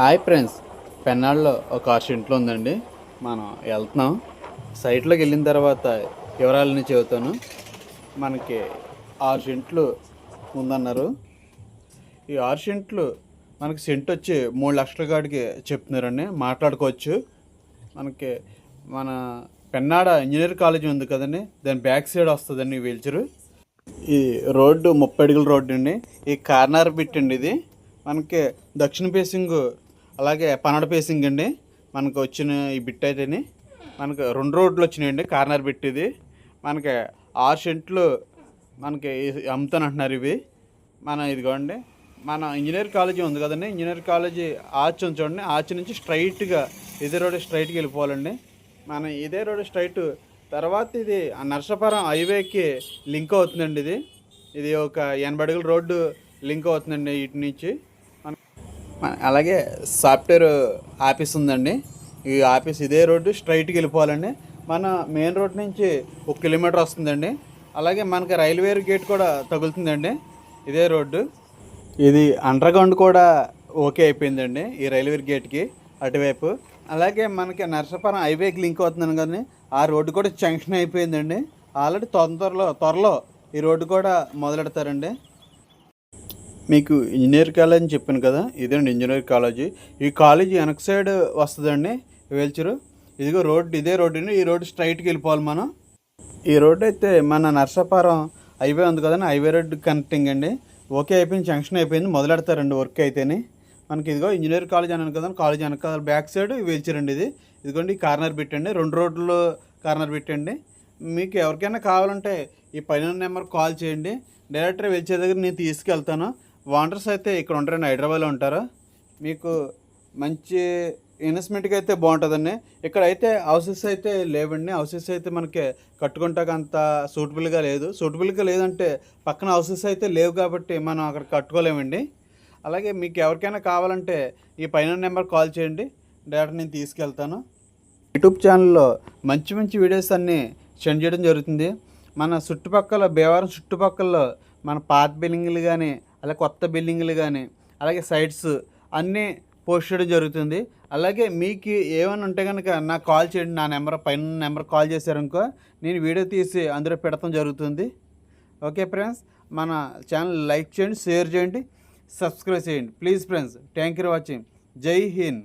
Hi friends. పెన్నాళ్ళలో ఒక ఆరు ఇంట్లో ఉందండి. మనం వెళ్తున్నాం. సైట్లోకి వెళ్ళిన తర్వాత వివరాలని చెబుతాను. మనకి ఆరు సెంట్లు ఉందన్నారు. ఈ ఆరు సెంట్లు మనకి సెంట్ వచ్చి మూడు లక్షల కాడికి చెప్తున్నారండి. మాట్లాడుకోవచ్చు. మనకి మన పెన్నాడ ఇంజనీర్ కాలేజ్ ఉంది కదండి. దాని బ్యాక్ సైడ్ వస్తుందండి ఈ వెల్చరు. ఈ రోడ్డు ముప్పై అడుగుల రోడ్డు అండి. ఈ కార్నర్ బిట్ అండి ఇది. మనకి దక్షిణ ఫేసింగ్ అలాగే పనడ పేసింగ్ అండి. మనకు వచ్చిన ఈ బిట్ అయితేని మనకు రెండు రోడ్లు వచ్చినాయండి. కార్నర్ బిట్ ఇది. మనకి ఆరు సెంట్లు మనకి అమ్ముతానంటున్నారు ఇవి. మన ఇదిగోండి. మన ఇంజనీర్ కాలేజీ ఉంది కదండి. ఇంజనీర్ కాలేజీ ఆర్చ్ ఉంది చూడండి. ఆర్చ్ నుంచి స్ట్రైట్గా ఇదే రోడ్ స్ట్రైట్కి వెళ్ళిపోవాలండి. మన ఇదే రోడ్ స్ట్రైట్. తర్వాత ఇది నర్సపురం హైవేకి లింక్ అవుతుందండి ఇది. ఇది ఒక ఎనభై అడుగుల రోడ్డు లింక్ అవుతుందండి ఇటు నుంచి. అలాగే సాఫ్ట్వేర్ ఆఫీస్ ఉందండి. ఈ ఆఫీస్ ఇదే రోడ్డు స్ట్రైట్కి వెళ్ళిపోవాలండి. మన మెయిన్ రోడ్ నుంచి ఒక కిలోమీటర్ వస్తుందండి. అలాగే మనకి రైల్వే గేట్ కూడా తగులుతుందండి. ఇదే రోడ్డు. ఇది అండర్ గ్రౌండ్ కూడా ఓకే అయిపోయిందండి ఈ రైల్వే గేట్కి అటువైపు. అలాగే మనకి నర్సాపురం హైవేకి లింక్ అవుతున్నాను కానీ ఆ రోడ్డు కూడా జంక్షన్ అయిపోయిందండి. ఆల్రెడీ తొందరలో త్వరలో ఈ రోడ్డు కూడా మొదలెడతారండి. మీకు ఇంజనీర్ కాలేజ్ అని చెప్పాను కదా ఇదండి ఇంజనీర్ కాలేజీ ఈ కాలేజీ వెనక సైడ్ వస్తుందండి వెల్చరు. ఇదిగో రోడ్డు ఇదే రోడ్డు ఈ రోడ్డు స్ట్రైట్కి వెళ్ళిపోవాలి మనం. ఈ రోడ్డు అయితే మన నర్సాపురం హైవే ఉంది కదండి హైవే రోడ్డు కనెక్టింగ్ అండి. ఓకే అయిపోయింది జంక్షన్ అయిపోయింది మొదలెడతారండి వర్క్ అయితేనే. మనకి ఇదిగో ఇంజనీర్ కాలేజ్ అని కదా కాలేజ్ వెనక బ్యాక్ సైడ్ వేల్చారండి ఇది. ఇదిగోండి ఈ కార్నర్ పెట్టండి రెండు రోడ్లు కార్నర్ పెట్టండి. మీకు ఎవరికైనా కావాలంటే ఈ పైన నెంబర్ కాల్ చేయండి. డైరెక్టర్ వెళ్చే దగ్గర నేను తీసుకెళ్తాను. వాండర్స్ అయితే ఇక్కడ ఉంటారండి హైదరాబాద్లో ఉంటారు. మీకు మంచి ఇన్వెస్ట్మెంట్కి అయితే బాగుంటుందండి. ఇక్కడ అయితే హౌసెస్ అయితే లేవండి. హౌసెస్ అయితే మనకి కట్టుకుంటాక అంత సూటబుల్గా లేదు. సూటబుల్గా లేదంటే పక్కన హౌసెస్ అయితే లేవు కాబట్టి మనం అక్కడ కట్టుకోలేమండి. అలాగే మీకు ఎవరికైనా కావాలంటే ఈ పైన నెంబర్ కాల్ చేయండి. డైరెక్ట్ నేను తీసుకెళ్తాను. యూట్యూబ్ ఛానల్లో మంచి మంచి వీడియోస్ అన్నీ సెండ్ చేయడం జరుగుతుంది. మన చుట్టుపక్కల భీమవరం చుట్టుపక్కల మన పాత బిల్డింగ్లు కానీ అలా కొత్త బిల్డింగ్లు కానీ అలాగే సైట్స్ అన్నీ పోస్ట్ చేయడం జరుగుతుంది. అలాగే మీకు ఏమైనా ఉంటే కనుక నాకు కాల్ చేయండి నా నెంబర్ పైన నెంబర్ కాల్ చేశారనుకో నేను వీడియో తీసి అందులో పెడతాం జరుగుతుంది. ఓకే ఫ్రెండ్స్ మన ఛానల్ లైక్ చేయండి షేర్ చేయండి సబ్స్క్రైబ్ చేయండి. Please friends thank you for watching. జై హింద్.